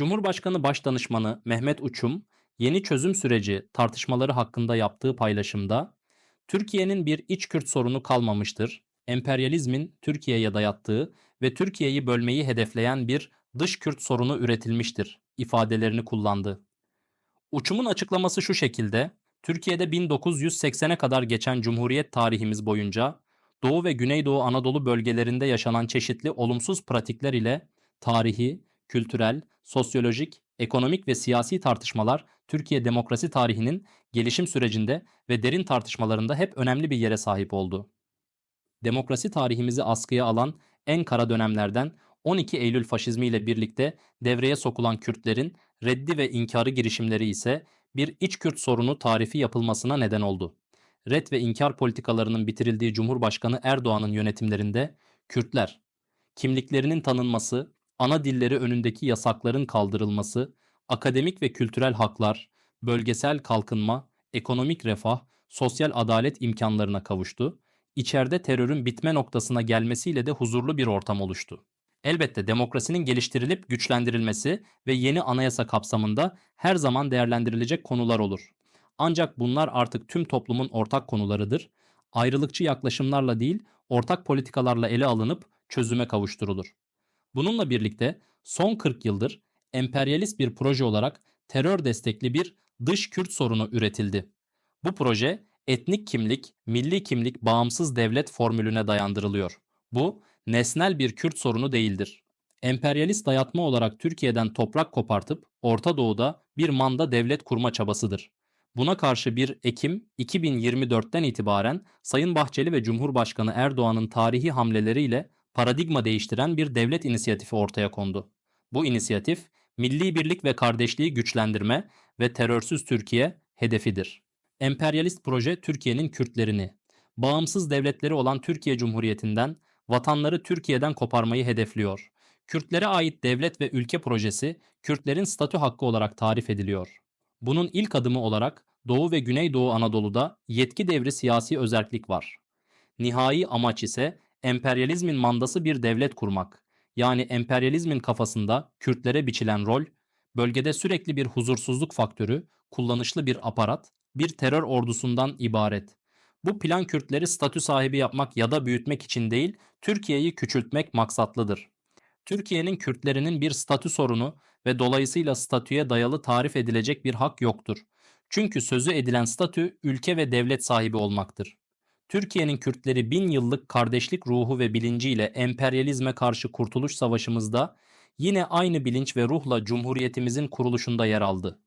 Cumhurbaşkanı Başdanışmanı Mehmet Uçum, yeni çözüm süreci tartışmaları hakkında yaptığı paylaşımda, Türkiye'nin bir iç Kürt sorunu kalmamıştır, emperyalizmin Türkiye'ye dayattığı ve Türkiye'yi bölmeyi hedefleyen bir dış Kürt sorunu üretilmiştir ifadelerini kullandı. Uçum'un açıklaması şu şekilde, Türkiye'de 1980'e kadar geçen Cumhuriyet tarihimiz boyunca Doğu ve Güneydoğu Anadolu bölgelerinde yaşanan çeşitli olumsuz pratikler ile tarihi, kültürel, sosyolojik, ekonomik ve siyasi tartışmalar Türkiye demokrasi tarihinin gelişim sürecinde ve derin tartışmalarında hep önemli bir yere sahip oldu. Demokrasi tarihimizi askıya alan en kara dönemlerden 12 Eylül faşizmi ile birlikte devreye sokulan Kürtlerin reddi ve inkarı girişimleri ise bir iç Kürt sorunu tarifi yapılmasına neden oldu. Red ve inkar politikalarının bitirildiği Cumhurbaşkanı Erdoğan'ın yönetimlerinde Kürtler, kimliklerinin tanınması, ana dilleri önündeki yasakların kaldırılması, akademik ve kültürel haklar, bölgesel kalkınma, ekonomik refah, sosyal adalet imkanlarına kavuştu. İçeride terörün bitme noktasına gelmesiyle de huzurlu bir ortam oluştu. Elbette demokrasinin geliştirilip güçlendirilmesi ve yeni anayasa kapsamında her zaman değerlendirilecek konular olur. Ancak bunlar artık tüm toplumun ortak konularıdır. Ayrılıkçı yaklaşımlarla değil, ortak politikalarla ele alınıp çözüme kavuşturulur. Bununla birlikte son 40 yıldır emperyalist bir proje olarak terör destekli bir dış Kürt sorunu üretildi. Bu proje etnik kimlik, milli kimlik bağımsız devlet formülüne dayandırılıyor. Bu nesnel bir Kürt sorunu değildir. Emperyalist dayatma olarak Türkiye'den toprak kopartıp Orta Doğu'da bir manda devlet kurma çabasıdır. Buna karşı 1 Ekim 2024'ten itibaren Sayın Bahçeli ve Cumhurbaşkanı Erdoğan'ın tarihi hamleleriyle paradigma değiştiren bir devlet inisiyatifi ortaya kondu. Bu inisiyatif, milli birlik ve kardeşliği güçlendirme ve terörsüz Türkiye hedefidir. Emperyalist proje Türkiye'nin Kürtlerini, bağımsız devletleri olan Türkiye Cumhuriyeti'nden, vatanları Türkiye'den koparmayı hedefliyor. Kürtlere ait devlet ve ülke projesi Kürtlerin statü hakkı olarak tarif ediliyor. Bunun ilk adımı olarak Doğu ve Güneydoğu Anadolu'da yetki devri siyasi özellik var. Nihai amaç ise emperyalizmin mandası bir devlet kurmak. Yani emperyalizmin kafasında Kürtlere biçilen rol, bölgede sürekli bir huzursuzluk faktörü, kullanışlı bir aparat, bir terör ordusundan ibaret. Bu plan Kürtleri statü sahibi yapmak ya da büyütmek için değil, Türkiye'yi küçültmek maksatlıdır. Türkiye'nin Kürtlerinin bir statü sorunu ve dolayısıyla statüye dayalı tarif edilecek bir hak yoktur. Çünkü sözü edilen statü ülke ve devlet sahibi olmaktır. Türkiye'nin Kürtleri bin yıllık kardeşlik ruhu ve bilinciyle emperyalizme karşı kurtuluş savaşımızda yine aynı bilinç ve ruhla Cumhuriyetimizin kuruluşunda yer aldı.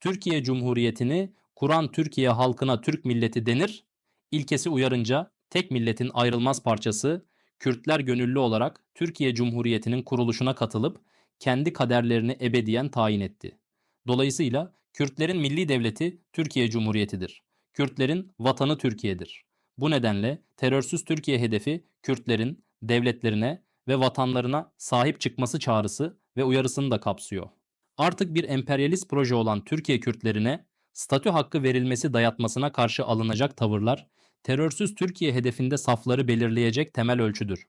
Türkiye Cumhuriyeti'ni kuran Türkiye halkına Türk milleti denir, ilkesi uyarınca tek milletin ayrılmaz parçası Kürtler gönüllü olarak Türkiye Cumhuriyeti'nin kuruluşuna katılıp kendi kaderlerini ebediyen tayin etti. Dolayısıyla Kürtlerin milli devleti Türkiye Cumhuriyeti'dir. Kürtlerin vatanı Türkiye'dir. Bu nedenle terörsüz Türkiye hedefi Kürtlerin devletlerine ve vatanlarına sahip çıkması çağrısı ve uyarısını da kapsıyor. Artık bir emperyalist proje olan Türkiye Kürtlerine statü hakkı verilmesi dayatmasına karşı alınacak tavırlar terörsüz Türkiye hedefinde safları belirleyecek temel ölçüdür.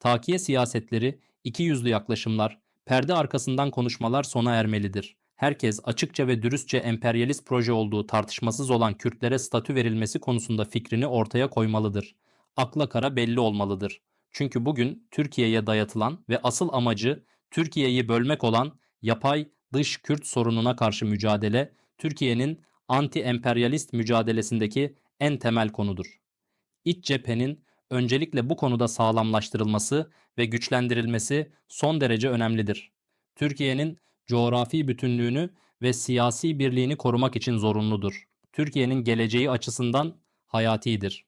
Takiye siyasetleri, iki yüzlü yaklaşımlar, perde arkasından konuşmalar sona ermelidir. Herkes açıkça ve dürüstçe emperyalist proje olduğu tartışmasız olan Kürtlere statü verilmesi konusunda fikrini ortaya koymalıdır. Akla kara belli olmalıdır. Çünkü bugün Türkiye'ye dayatılan ve asıl amacı Türkiye'yi bölmek olan yapay dış Kürt sorununa karşı mücadele, Türkiye'nin anti-emperyalist mücadelesindeki en temel konudur. İç cephenin öncelikle bu konuda sağlamlaştırılması ve güçlendirilmesi son derece önemlidir. Türkiye'nin coğrafi bütünlüğünü ve siyasi birliğini korumak için zorunludur. Türkiye'nin geleceği açısından hayatidir.